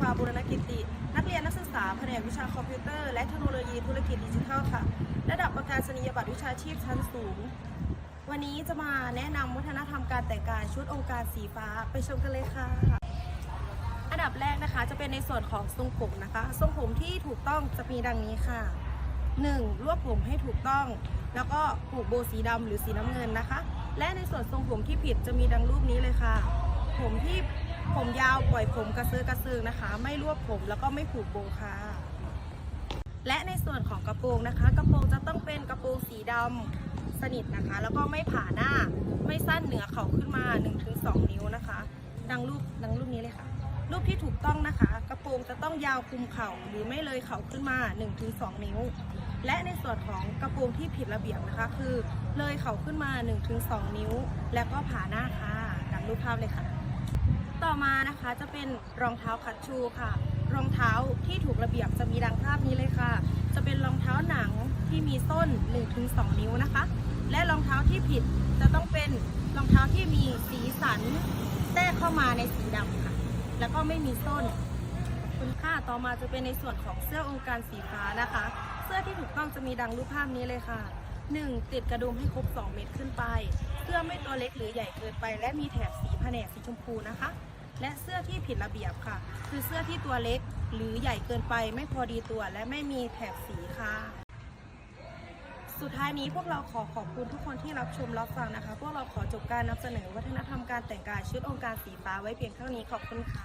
ภาบุรณกิติ นักเรียนนักศึกษาแผนกวิชาคอมพิวเตอร์และเทคโนโลยีธุรกิจดิจิทัลค่ะ ระดับประกาศนียบัตรวิชาชีพชั้นสูง วันนี้จะมาแนะนำวัฒนธรรมการแต่งกายชุดองค์การสีฟ้าไปชมกันเลยค่ะ อันดับแรกนะคะจะเป็นในส่วนของทรงผมนะคะ ทรงผมที่ถูกต้องจะมีดังนี้ค่ะ 1. รวบผมให้ถูกต้อง แล้วก็ผูกโบสีดำหรือสีน้ำเงินนะคะ และในส่วนทรงผมที่ผิดจะมีดังรูปนี้เลยค่ะ ผมที่ ผมยาวปล่อยผมกระเซื้อกระเซืองนะคะ ไม่รวบผมแล้วก็ไม่ผูกโบค่ะ และในส่วนของกระโปรงนะคะ กระโปรงจะต้องเป็นกระโปรงสีดำสนิทนะคะ แล้วก็ไม่ผ่าหน้าไม่สั้นเหนือเข่าขึ้นมา 1-2 นิ้วนะคะ ดังรูปดังรูปนี้เลยค่ะ รูปที่ถูกต้องนะคะ กระโปรงจะต้องยาวคลุมเข่าหรือไม่เลยเข่าขึ้นมา 1-2 นิ้ว และในส่วนของกระโปรงที่ผิดระเบียบนะคะ คือเลยเข่าขึ้นมา 1-2 นิ้ว แล้วก็ผ่าหน้าค่ะดังรูปภาพเลยค่ะ ต่อมานะคะจะเป็นรองเท้าคัชชูค่ะ รองเท้าที่ถูกระเบียบจะมีดังภาพนี้เลยค่ะ จะเป็นรองเท้าหนังที่มีส้น 1-2 นิ้วนะคะ และรองเท้าที่ผิดจะต้องเป็นรองเท้าที่มีสีสันแทรกเข้ามาในสีดำค่ะ แล้วก็ไม่มีส้นคุณค่าต่อมาจะเป็นในส่วนของเสื้อองค์การสีฟ้านะคะ เสื้อที่ถูกต้องจะมีดังรูปภาพนี้เลยค่ะ 1. ติดกระดุมให้ครบ 2 เมตรขึ้นไป เสื้อไม่ตัวเล็กหรือใหญ่เกินไป และมีแถบสีแผนกสีชมพูนะคะ และเสื้อที่ผิดระเบียบค่ะ คือเสื้อที่ตัวเล็กหรือใหญ่เกินไป ไม่พอดีตัวและไม่มีแถบสีค่ะ สุดท้ายนี้พวกเราขอขอบคุณทุกคนที่รับชมรับฟังนะคะ พวกเราขอจบการนำเสนอวัฒนธรรมการแต่งกายชุดองค์การสีฟ้าไว้เพียงเท่านี้ขอบคุณค่ะ